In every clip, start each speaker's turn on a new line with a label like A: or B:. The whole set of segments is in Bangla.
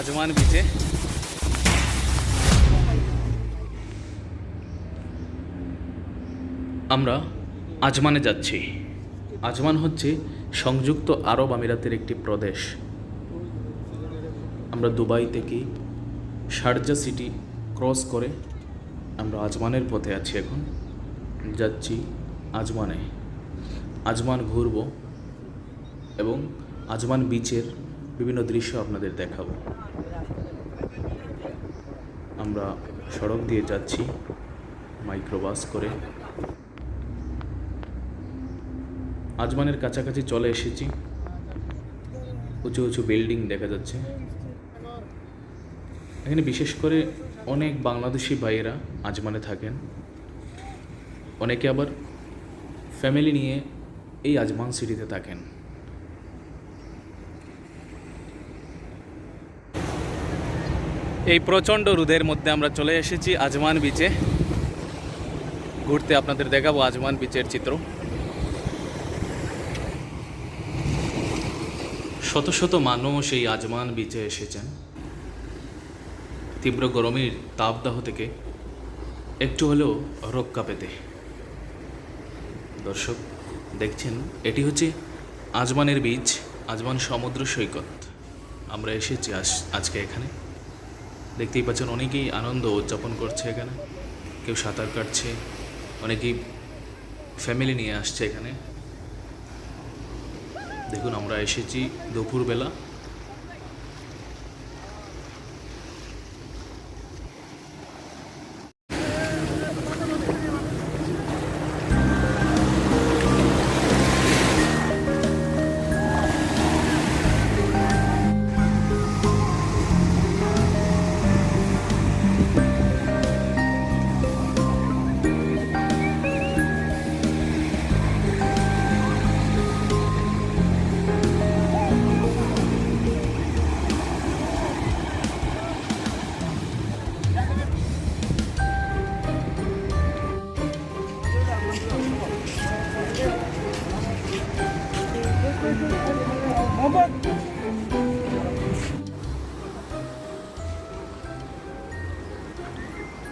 A: আজমান বিচে আমরা আজমানে যাচ্ছি। আজমান হচ্ছে সংযুক্ত আরব আমিরাতের একটি প্রদেশ। আমরা দুবাই থেকে শারজা সিটি ক্রস করে আমরা আজমানের পথে আছি এখন। যাচ্ছি আজমানে। আজমান ঘুরব এবং আজমান বিচের বিভিন্ন দৃশ্য আপনাদের দেখাবো। আমরা সড়ক দিয়ে যাচ্ছি, মাইক্রোবাস করে। আজমানের কাছাকাছি চলে এসেছি। উঁচু উঁচু বিল্ডিং দেখা যাচ্ছে। এখানে বিশেষ করে অনেক বাংলাদেশি ভাইয়েরা আজমানে থাকেন। অনেকে আবার ফ্যামিলি নিয়ে এই আজমান সিটিতে থাকেন। এই প্রচণ্ড রোদের মধ্যে আমরা চলে এসেছি আজমান বিচে ঘুরতে আপনাদের দেখাবো আজমান বিচের চিত্র। শত শত মানুষ এই আজমান বিচে এসেছেন। তীব্র গরমের তাপদাহ থেকে একটু হলেও রক্ষা পেতে। দর্শক, দেখছেন, এটি হচ্ছে আজমানের বীজ আজমান সমুদ্র সৈকত। আমরা এসেছি আজ, আজকে এখানে। দেখতেই পাচ্ছেন অনেকেই আনন্দ উদযাপন করছে এখানে। কেউ সাঁতার কাটছে, অনেকেই ফ্যামিলি নিয়ে আসছে এখানে। দেখুন, আমরা এসেছি দুপুরবেলা।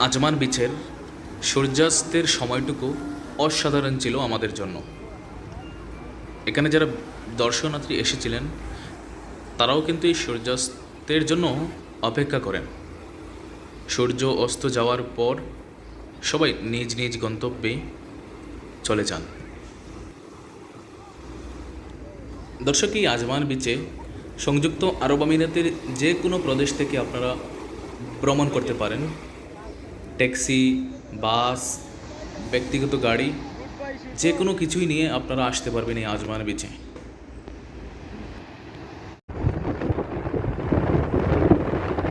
A: আজমান বিচের সূর্যাস্তের সময়টুকু অসাধারণ ছিল আমাদের জন্য। এখানে যারা দর্শনার্থী এসেছিলেন, তারাও কিন্তু এই সূর্যাস্তের জন্য অপেক্ষা করেন। সূর্য অস্ত যাওয়ার পর সবাই নিজ নিজ গন্তব্যে চলে যান। দর্শক এই আজমান বিচে সংযুক্ত আরব আমিরাতের যে কোনো প্রদেশ থেকে আপনারা ভ্রমণ করতে পারেন। ট্যাক্সি, বাস, ব্যক্তিগত গাড়ি, যে কোনো কিছুই নিয়ে আপনারা আসতে পারবেন এই আজমান বিচে।